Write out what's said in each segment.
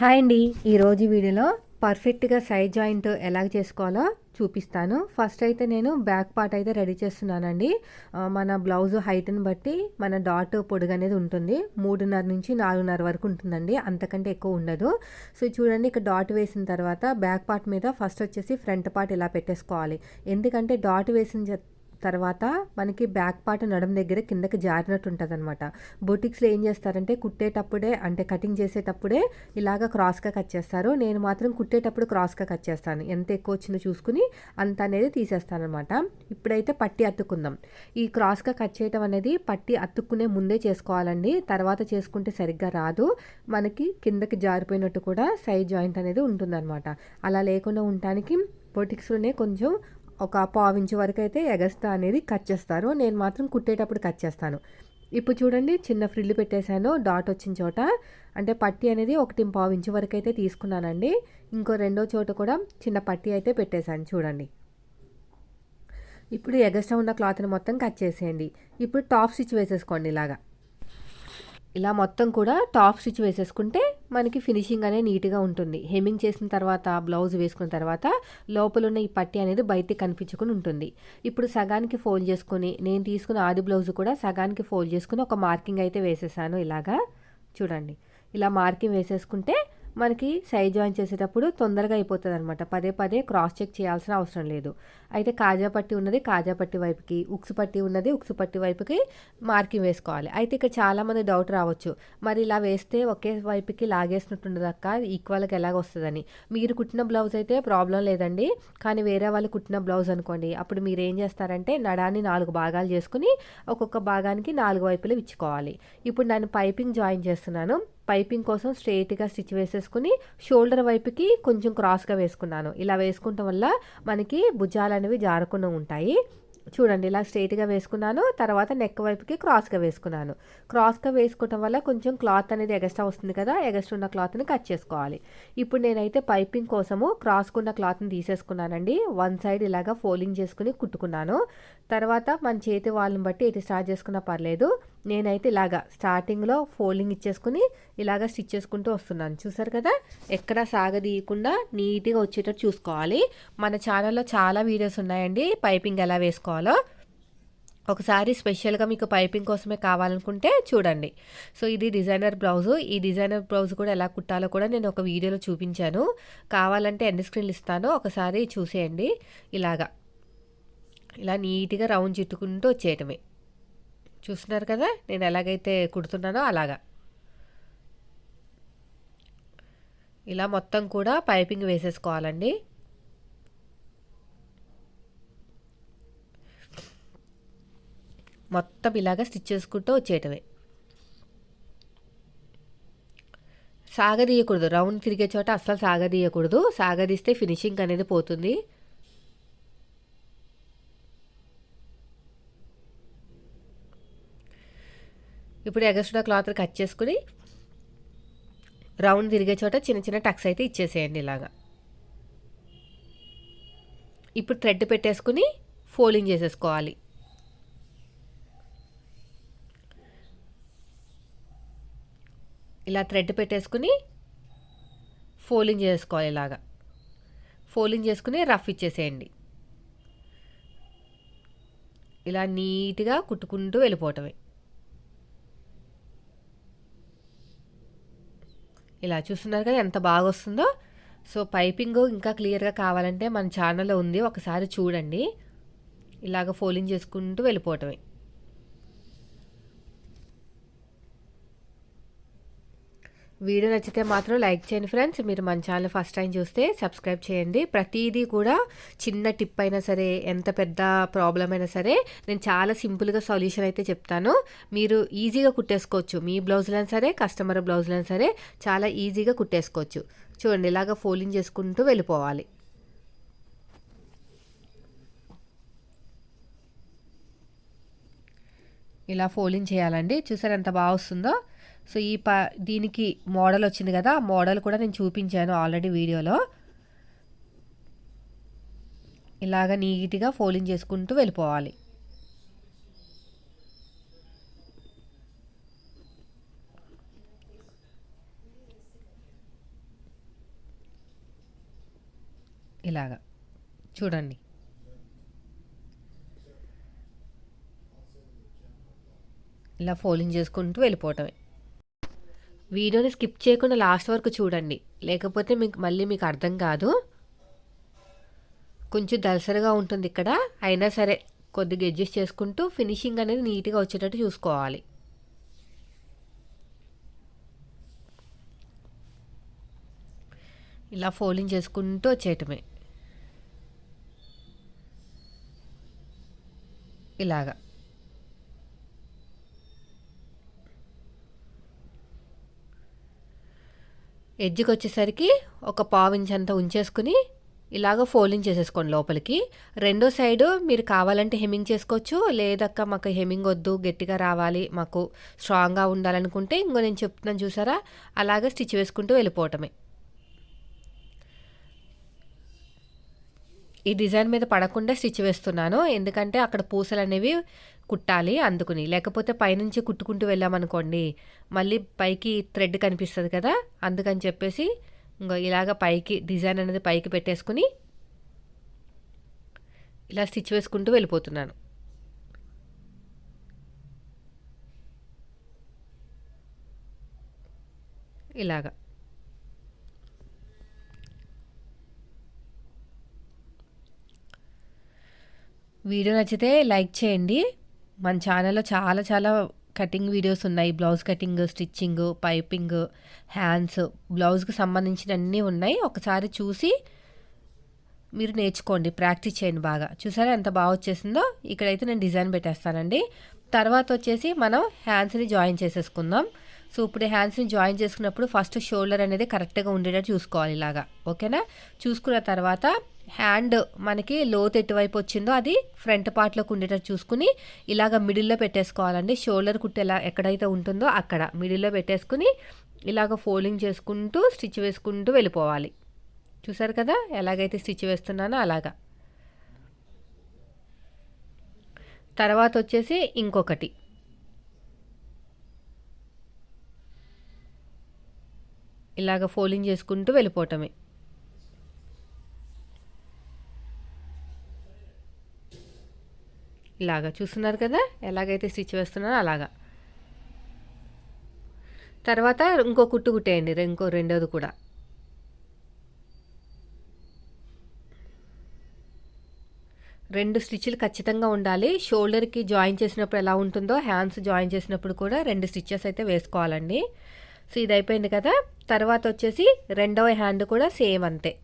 Hi అండి. ఈరోజు వీడియోలో పర్ఫెక్ట్గా సైడ్ జాయింట్ ఎలా చేసుకోవాలో చూపిస్తాను. ఫస్ట్ అయితే నేను బ్యాక్ పార్ట్ అయితే రెడీ చేస్తున్నానండి. మన బ్లౌజ్ హైట్ని బట్టి మన డాట్ పొడుగు అనేది ఉంటుంది. మూడున్నర నుంచి నాలుగున్నర వరకు ఉంటుందండి. అంతకంటే ఎక్కువ ఉండదు. సో చూడండి ఇక్కడ డాట్ వేసిన తర్వాత బ్యాక్ పార్ట్ మీద ఫస్ట్ వచ్చేసి ఫ్రంట్ పార్ట్ ఇలా పెట్టేసుకోవాలి. ఎందుకంటే డాట్ వేసిన తర్వాత మనకి బ్యాక్ పార్ట్ నడుం దగ్గర కిందకి జారినట్టు ఉంటుంది అనమాట బొటిక్స్లో ఏం చేస్తారంటే కుట్టేటప్పుడే అంటే కటింగ్ చేసేటప్పుడే ఇలాగ క్రాస్గా కట్ చేస్తారు. నేను మాత్రం కుట్టేటప్పుడు క్రాస్గా కట్ చేస్తాను. ఎంత ఎక్కువ వచ్చిందో చూసుకుని అంత అనేది తీసేస్తాను అనమాట ఇప్పుడైతే పట్టి అతుక్కుందాం. ఈ క్రాస్గా కట్ చేయటం అనేది పట్టి అతుక్కునే ముందే చేసుకోవాలండి. తర్వాత చేసుకుంటే సరిగ్గా రాదు. మనకి కిందకి జారిపోయినట్టు కూడా సైడ్ జాయింట్ అనేది ఉంటుందన్నమాట. అలా లేకుండా ఉండటానికి బొటిక్స్లోనే కొంచెం ఒక పావు ఇంచు వరకు అయితే ఎగస్తా అనేది కట్ చేస్తారు. నేను మాత్రం కుట్టేటప్పుడు కట్ చేస్తాను. ఇప్పుడు చూడండి చిన్న ఫ్రిల్లు పెట్టేశాను. డాట్ వచ్చిన చోట. అంటే పట్టి అనేది ఒకటి పావు ఇంచు వరకు అయితే తీసుకున్నానండి. ఇంకో రెండో చోట కూడా చిన్న పట్టి అయితే పెట్టేశాను చూడండి. ఇప్పుడు ఎగస్ట్రా ఉన్న క్లాత్ని మొత్తం కట్ చేసేయండి. ఇప్పుడు టాప్ స్టిచ్ వేసేసుకోండి ఇలాగా. ఇలా మొత్తం కూడా టాప్ స్టిచ్ వేసేసుకుంటే మనకి ఫినిషింగ్ అనేది నీట్గా ఉంటుంది. హెమ్మింగ్ చేసిన తర్వాత బ్లౌజ్ వేసుకున్న తర్వాత లోపల ఉన్న ఈ పట్టి అనేది బయటికి కనిపించుకుని ఉంటుంది. ఇప్పుడు సగానికి ఫోల్డ్ చేసుకుని నేను తీసుకున్న ఆది బ్లౌజ్ కూడా సగానికి ఫోల్డ్ చేసుకుని ఒక మార్కింగ్ అయితే వేసేసాను ఇలాగా. చూడండి. ఇలా మార్కింగ్ వేసేసుకుంటే మనకి సైజ్ జాయిన్ చేసేటప్పుడు తొందరగా అయిపోతుంది అనమాట పదే పదే క్రాస్ చెక్ చేయాల్సిన అవసరం లేదు. అయితే కాజా పట్టి ఉన్నది కాజా పట్టి వైపుకి ఉక్సు పట్టి ఉన్నది ఉక్సు పట్టి వైపుకి మార్కింగ్ వేసుకోవాలి. అయితే ఇక్కడ చాలామంది డౌట్ రావచ్చు. మరి ఇలా వేస్తే ఒకే వైపుకి లాగేసినట్టుండదు అక్క ఈక్వల్గా ఎలాగ వస్తుందని. మీరు కుట్టిన బ్లౌజ్ అయితే ప్రాబ్లం లేదండి. కానీ వేరే వాళ్ళు కుట్టిన బ్లౌజ్ అనుకోండి అప్పుడు మీరు ఏం చేస్తారంటే నడాన్ని నాలుగు భాగాలు చేసుకుని ఒక్కొక్క భాగానికి నాలుగు వైపులు ఇచ్చుకోవాలి ఇప్పుడు నేను పైపింగ్ జాయిన్ చేస్తున్నాను. పైపింగ్ కోసం స్ట్రైట్గా స్టిచ్ వేసేసుకుని షోల్డర్ వైపుకి కొంచెం క్రాస్గా వేసుకున్నాను. ఇలా వేసుకుంటాం వల్ల మనకి భుజాలు అనేవి జారకుండా ఉంటాయి. చూడండి ఇలా స్ట్రైట్గా వేసుకున్నాను. తర్వాత నెక్ వైపుకి క్రాస్గా వేసుకున్నాను. క్రాస్గా వేసుకోవటం వల్ల కొంచెం క్లాత్ అనేది ఎగస్ట్రా వస్తుంది కదా ఎగస్ట్రా ఉన్న క్లాత్ని కట్ చేసుకోవాలి. ఇప్పుడు నేనైతే పైపింగ్ కోసము క్రాస్కున్న క్లాత్ని తీసేసుకున్నానండి. వన్ సైడ్ ఇలాగా ఫోల్డింగ్ చేసుకుని కుట్టుకున్నాను. తర్వాత మన చేతి వాళ్ళని బట్టి ఇటు స్టార్ట్ చేసుకున్నా పర్లేదు. నేనైతే ఇలాగా స్టార్టింగ్లో ఫోల్డింగ్ ఇచ్చేసుకుని ఇలాగా స్టిచ్ చేసుకుంటూ వస్తున్నాను. చూసారు కదా? ఎక్కడ సాగదీయకుండా నీట్గా వచ్చేటట్టు చూసుకోవాలి. మన ఛానల్లో చాలా వీడియోస్ ఉన్నాయండి. పైపింగ్ ఎలా వేసుకోవాలో. ఒకసారి స్పెషల్గా మీకు పైపింగ్ కోసమే కావాలనుకుంటే చూడండి. సో ఇది డిజైనర్ బ్లౌజు. ఈ డిజైనర్ బ్లౌజ్ కూడా ఎలా కుట్టాలో కూడా నేను ఒక వీడియోలో చూపించాను. కావాలంటే ఎండ్ స్క్రీన్లు ఇస్తాను ఒకసారి చూసేయండి. ఇలాగా. ఇలా నీట్గా రౌండ్ చుట్టుకుంటూ వచ్చేయటమే. చూస్తున్నారు కదా నేను ఎలాగైతే కుడుతున్నానో అలాగా. ఇలా మొత్తం కూడా పైపింగ్ వేసేసుకోవాలండి. మొత్తం ఇలాగా స్టిచ్ చేసుకుంటూ వచ్చేయటమే. సాగదీయకూడదు. రౌండ్ తిరిగే చోట అస్సలు సాగదీయకూడదు. సాగదీస్తే ఫినిషింగ్ అనేది పోతుంది. ఇప్పుడు ఎగస్ట్రా క్లాత్ కట్ చేసుకుని రౌండ్ తిరిగే చోట చిన్న చిన్న టక్స్ అయితే ఇచ్చేసేయండి ఇలాగా. ఇప్పుడు థ్రెడ్ పెట్టేసుకుని ఫోల్డింగ్ చేసేసుకోవాలి. ఇలా థ్రెడ్ పెట్టేసుకుని ఫోల్డింగ్ చేసుకోవాలి ఇలాగా. ఫోల్డింగ్ చేసుకుని రఫ్ ఇచ్చేసేయండి. ఇలా నీట్గా కుట్టుకుంటూ వెళ్ళిపోవటమే. ఇలా చూస్తున్నారు కదా ఎంత బాగా వస్తుందో సో పైపింగ్ ఇంకా క్లియర్గా కావాలంటే మన ఛానల్లో ఉంది. ఒకసారి చూడండి. ఇలాగ ఫోలింగ్ చేసుకుంటూ వెళ్ళిపోవటమే. వీడియో నచ్చితే మాత్రం లైక్ చేయండి ఫ్రెండ్స్. మీరు మన ఛానల్ ఫస్ట్ టైం చూస్తే సబ్స్క్రైబ్ చేయండి. ప్రతిదీ కూడా చిన్న టిప్ అయినా సరే ఎంత పెద్ద ప్రాబ్లం అయినా సరే నేను చాలా సింపుల్గా సొల్యూషన్ అయితే చెప్తాను. మీరు ఈజీగా కుట్టేసుకోవచ్చు. మీ బ్లౌజులైనా సరే కస్టమర్ బ్లౌజులైనా సరే చాలా ఈజీగా కుట్టేసుకోవచ్చు. చూడండి ఇలాగ ఫోల్డింగ్ చేసుకుంటూ వెళ్ళిపోవాలి. ఇలా ఫోల్డింగ్ చేయాలండి. చూసారు ఎంత బాగా వస్తుందో? సో ఈ ప దీనికి మోడల్ వచ్చింది కదా ఆ మోడల్ కూడా నేను చూపించాను ఆల్రెడీ వీడియోలో. ఇలాగ నీట్గా ఫోల్డింగ్ చేసుకుంటూ వెళ్ళిపోవాలి. ఇలాగా. చూడండి. ఇలా ఫోల్డింగ్ చేసుకుంటూ వెళ్ళిపోవటమే. వీడియోని స్కిప్ చేయకుండా లాస్ట్ వరకు చూడండి. లేకపోతే మీకు మళ్ళీ మీకు అర్థం కాదు. కొంచెం దలసరిగా ఉంటుంది ఇక్కడ. అయినా సరే కొద్దిగా అడ్జస్ట్ చేసుకుంటూ ఫినిషింగ్ అనేది నీట్గా వచ్చేటట్టు చూసుకోవాలి. ఇలా ఫోల్డింగ్ చేసుకుంటూ వచ్చేయటమే. ఇలాగా. ఎడ్జ్కి వచ్చేసరికి ఒక పావు అంత అంతా ఉంచేసుకుని ఇలాగ ఫోల్డింగ్ చేసేసుకోండి లోపలికి. రెండో సైడు మీరు కావాలంటే హెమ్మింగ్ చేసుకోవచ్చు. లేదక్క మాకు హెమ్మింగ్ వద్దు గట్టిగా రావాలి మాకు స్ట్రాంగ్గా ఉండాలనుకుంటే ఇంకో నేను చెప్తున్నాను చూసారా? అలాగ స్టిచ్ వేసుకుంటూ వెళ్ళిపోవటమే. ఈ డిజైన్ మీద పడకుండా స్టిచ్ వేస్తున్నాను. ఎందుకంటే అక్కడ పూసలు అనేవి కుట్టాలి అందుకుని. లేకపోతే పైనుంచి కుట్టుకుంటూ వెళ్ళామనుకోండి మళ్ళీ పైకి థ్రెడ్ కనిపిస్తుంది కదా అందుకని చెప్పేసి ఇంకో ఇలాగ పైకి డిజైన్ అనేది పైకి పెట్టేసుకుని ఇలా స్టిచ్ వేసుకుంటూ వెళ్ళిపోతున్నాను. ఇలాగా. వీడియో నచ్చితే లైక్ చేయండి. మన ఛానల్లో చాలా చాలా కటింగ్ వీడియోస్ ఉన్నాయి. Blouse cutting stitching piping hands బ్లౌజ్కి సంబంధించిన అన్నీ ఉన్నాయి. ఒకసారి చూసి మీరు నేర్చుకోండి. ప్రాక్టీస్ చేయండి బాగా. చూసారా ఎంత బాగా వచ్చేసిందో? ఇక్కడైతే నేను డిజైన్ పెట్టేస్తానండి. తర్వాత వచ్చేసి మనం హ్యాండ్స్ని జాయిన్ చేసేసుకుందాం. సో ఇప్పుడు హ్యాండ్స్ని జాయిన్ చేసుకున్నప్పుడు ఫస్ట్ షోల్డర్ అనేది కరెక్ట్గా ఉండేటట్టు చూసుకోవాలి ఇలాగా. ఓకేనా? చూసుకున్న తర్వాత హ్యాండ్ మనకి లోతు ఎటువైపు వచ్చిందో అది ఫ్రంట్ పార్ట్లోకి ఉండేటట్టు చూసుకుని ఇలాగ మిడిల్లో పెట్టేసుకోవాలండి. షోల్డర్ కుట్టు ఎలా ఎక్కడైతే ఉంటుందో అక్కడ మిడిల్లో పెట్టేసుకుని ఇలాగ ఫోల్డింగ్ చేసుకుంటూ స్టిచ్ వేసుకుంటూ వెళ్ళిపోవాలి. చూసారు కదా? ఎలాగైతే స్టిచ్ వేస్తున్నానో అలాగా. తర్వాత వచ్చేసి ఇంకొకటి. ఇలాగ ఫోలింగ్ చేసుకుంటూ వెళ్ళిపోవటమే. ఇలాగా చూస్తున్నారు కదా? ఎలాగైతే స్టిచ్ వేస్తున్నారో అలాగా. తర్వాత ఇంకో కుట్టు కుట్టేయండి ఇంకో రెండోది కూడా. రెండు స్టిచ్లు ఖచ్చితంగా ఉండాలి. షోల్డర్కి జాయిన్ చేసినప్పుడు ఎలా ఉంటుందో హ్యాండ్స్ జాయిన్ చేసినప్పుడు కూడా రెండు స్టిచ్చెస్ అయితే వేసుకోవాలండి. సో ఇది అయిపోయింది కదా. తర్వాత వచ్చేసి రెండవ హ్యాండ్ కూడా సేమ్ అంతే.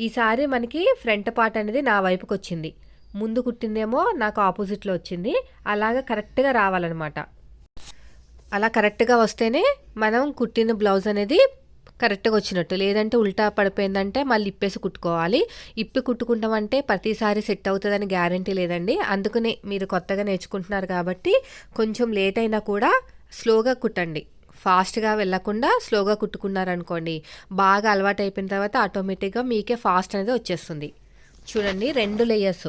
ఈసారి మనకి ఫ్రంట్ పార్ట్ అనేది నా వైపుకి వచ్చింది. ముందు కుట్టిందేమో నాకు ఆపోజిట్లో వచ్చింది. అలాగ కరెక్ట్గా రావాలన్నమాట. అలా కరెక్ట్గా వస్తేనే మనం కుట్టిన బ్లౌజ్ అనేది కరెక్ట్గా వచ్చినట్టు. లేదంటే ఉల్టా పడిపోయిందంటే మళ్ళీ ఇప్పేసి కుట్టుకోవాలి. ఇప్పి కుట్టుకుంటామంటే ప్రతిసారి సెట్ అవుతుందని గ్యారంటీ లేదండి. అందుకనే మీరు కొత్తగా నేర్చుకుంటున్నారు కాబట్టి కొంచెం లేట్ అయినా కూడా స్లోగా కుట్టండి. ఫాస్ట్గా వెళ్ళకుండా స్లోగా కుట్టుకున్నారనుకోండి బాగా అలవాటు అయిపోయిన తర్వాత ఆటోమేటిక్గా మీకే ఫాస్ట్ అనేది వచ్చేస్తుంది. చూడండి రెండు లేయర్స్.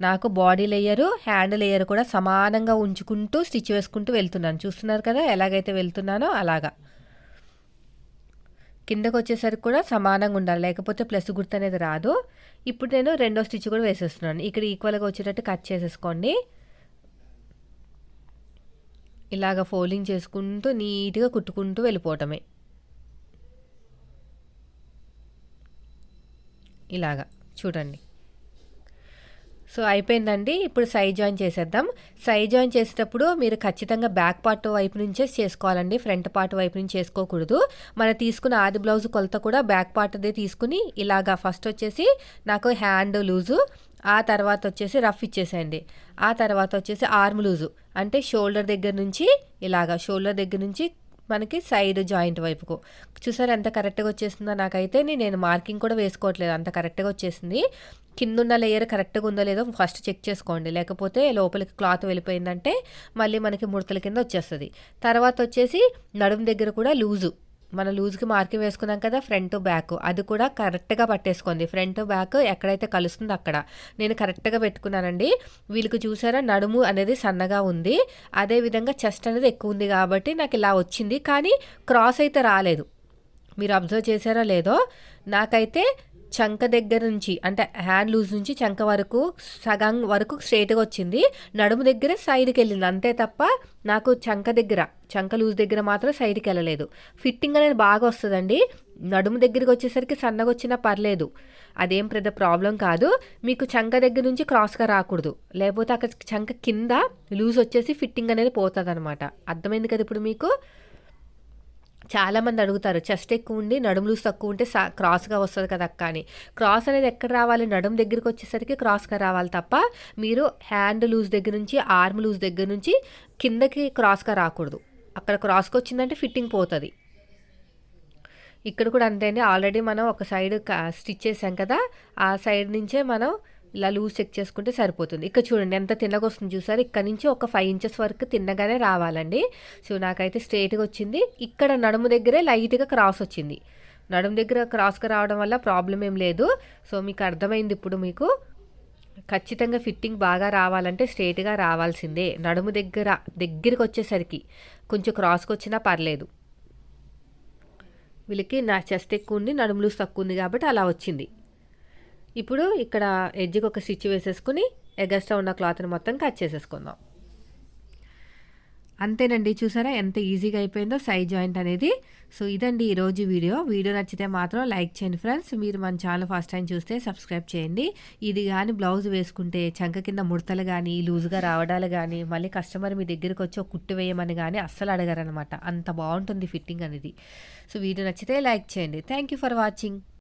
నాకు బాడీ లేయరు హ్యాండ్ లేయర్ కూడా సమానంగా ఉంచుకుంటూ స్టిచ్ వేసుకుంటూ వెళ్తున్నాను. చూస్తున్నారు కదా ఎలాగైతే వెళ్తున్నానో అలాగా. కిందకు వచ్చేసరికి కూడా సమానంగా ఉండాలి లేకపోతే ప్లస్ గుర్తు అనేది రాదు. ఇప్పుడు నేను రెండో స్టిచ్ కూడా వేసేస్తున్నాను. ఇక్కడ ఈక్వల్గా వచ్చేటట్టు కట్ చేసేసుకోండి. ఇలాగ ఫోల్డింగ్ చేసుకుంటూ నీట్గా కుట్టుకుంటూ వెళ్ళిపోవటమే. ఇలాగా. చూడండి. సో అయిపోయిందండి. ఇప్పుడు సైడ్ జాయిన్ చేసేద్దాం. సైడ్ జాయిన్ చేసేటప్పుడు మీరు ఖచ్చితంగా బ్యాక్ పార్ట్ వైపు నుంచే చేసుకోవాలండి. ఫ్రంట్ పార్ట్ వైపు నుంచి చేసుకోకూడదు. మనం తీసుకున్న ఆది బ్లౌజ్ కొలత కూడా బ్యాక్ పార్ట్దే తీసుకుని ఇలాగా ఫస్ట్ వచ్చేసి నాకు హ్యాండ్ లూజు ఆ తర్వాత వచ్చేసి రఫ్ ఇచ్చేసేయండి. ఆ తర్వాత వచ్చేసి ఆర్మ్ లూజు అంటే షోల్డర్ దగ్గర నుంచి ఇలాగా షోల్డర్ దగ్గర నుంచి మనకి సైడ్ జాయింట్ వైపుకు. చూసారు ఎంత కరెక్ట్గా వచ్చేసిందో నాకైతే నేను మార్కింగ్ కూడా వేసుకోవట్లేదు. అంత కరెక్ట్గా వచ్చేసింది. కిందున్న లేయర్ కరెక్ట్గా ఉందో లేదో ఫస్ట్ చెక్ చేసుకోండి. లేకపోతే లోపలికి క్లాత్ వెళ్ళిపోయిందంటే మళ్ళీ మనకి ముడతల కింద వచ్చేస్తుంది. తర్వాత వచ్చేసి నడుము దగ్గర కూడా లూజు మన లూజ్కి మార్కింగ్ వేసుకున్నాం కదా ఫ్రంట్ బ్యాక్. అది కూడా కరెక్ట్గా పట్టేసుకోండి. ఫ్రంట్ బ్యాక్ ఎక్కడైతే కలుస్తుందో అక్కడ. నేను కరెక్ట్గా పెట్టుకున్నానండి. వీళ్ళకి చూసారా నడుము అనేది సన్నగా ఉంది. అదేవిధంగా చెస్ట్ అనేది ఎక్కువ ఉంది కాబట్టి నాకు ఇలా వచ్చింది. కానీ క్రాస్ అయితే రాలేదు. మీరు అబ్జర్వ్ చేశారో లేదో నాకైతే చంక దగ్గర నుంచి అంటే హ్యాండ్ లూజ్ నుంచి చంక వరకు సగం వరకు స్ట్రైట్గా వచ్చింది. నడుము దగ్గర సైడ్కి వెళ్ళింది. అంతే తప్ప నాకు చంక దగ్గర చంక లూజ్ దగ్గర మాత్రం సైడ్కి వెళ్ళలేదు. ఫిట్టింగ్ అనేది బాగా వస్తుందండి. నడుము దగ్గరికి వచ్చేసరికి సన్నగా వచ్చినా పర్లేదు. అదేం పెద్ద ప్రాబ్లం కాదు. మీకు చంక దగ్గర నుంచి క్రాస్గా రాకూడదు. లేకపోతే అక్కడ చంక కింద లూజ్ వచ్చేసి ఫిట్టింగ్ అనేది పోతుంది అనమాట అర్థమైంది కదా ఇప్పుడు మీకు? చాలామంది అడుగుతారు చెస్ట్ ఎక్కువ ఉండి నడుము లూజ్ తక్కువ ఉంటే సా క్రాస్గా వస్తుంది కదా అక్క అని. క్రాస్ అనేది ఎక్కడ రావాలి? నడుము దగ్గరికి వచ్చేసరికి క్రాస్గా రావాలి తప్ప మీరు హ్యాండ్ లూజ్ దగ్గర నుంచి ఆర్మ్ లూజ్ దగ్గర నుంచి కిందకి క్రాస్గా రాకూడదు. అక్కడ క్రాస్కి వచ్చిందంటే ఫిట్టింగ్ పోతుంది. ఇక్కడ కూడా అంతే ఆల్రెడీ మనం ఒక సైడ్ స్టిచ్ చేసాం కదా ఆ సైడ్ నుంచే మనం ఇలా లూజ్ చెక్ చేసుకుంటే సరిపోతుంది. ఇక్కడ చూడండి ఎంత తిన్నగా వస్తుంది చూసారు? ఇక్కడ నుంచి ఒక ఫైవ్ ఇంచెస్ వరకు తిన్నగానే రావాలండి. సో నాకైతే స్ట్రైట్గా వచ్చింది. ఇక్కడ నడుము దగ్గరే లైట్గా క్రాస్ వచ్చింది. నడుము దగ్గర క్రాస్గా రావడం వల్ల ప్రాబ్లం ఏం లేదు. సో మీకు అర్థమైంది ఇప్పుడు మీకు. ఖచ్చితంగా ఫిట్టింగ్ బాగా రావాలంటే స్ట్రైట్గా రావాల్సిందే. నడుము దగ్గర దగ్గరికి వచ్చేసరికి కొంచెం క్రాస్కి వచ్చినా పర్లేదు. వీళ్ళకి నా చెస్ట్ ఎక్కువ ఉంది నడుములు తక్కువ ఉంది కాబట్టి అలా వచ్చింది. ఇప్పుడు ఇక్కడ ఎడ్జ్కి ఒక స్టిచ్ వేసేసుకుని ఎగస్ట్రా ఉన్న క్లాత్ని మొత్తం కట్ చేసేసుకుందాం. అంతేనండి చూసారా ఎంత ఈజీగా అయిపోయిందో సైడ్ జాయింట్ అనేది. సో ఇదండి ఈరోజు వీడియో. వీడియో నచ్చితే మాత్రం లైక్ చేయండి ఫ్రెండ్స్. మీరు మన ఛానల్ ఫస్ట్ టైం చూస్తే సబ్స్క్రైబ్ చేయండి. ఇది కానీ బ్లౌజ్ వేసుకుంటే చంక కింద ముడతలు కానీ లూజ్గా రావడాలు కానీ మళ్ళీ కస్టమర్ మీ దగ్గరికి వచ్చి ఒక కుట్టు వేయమని కానీ అస్సలు అడగారనమాట అంత బాగుంటుంది ఫిట్టింగ్ అనేది. సో వీడియో నచ్చితే లైక్ చేయండి. Thank you for watching.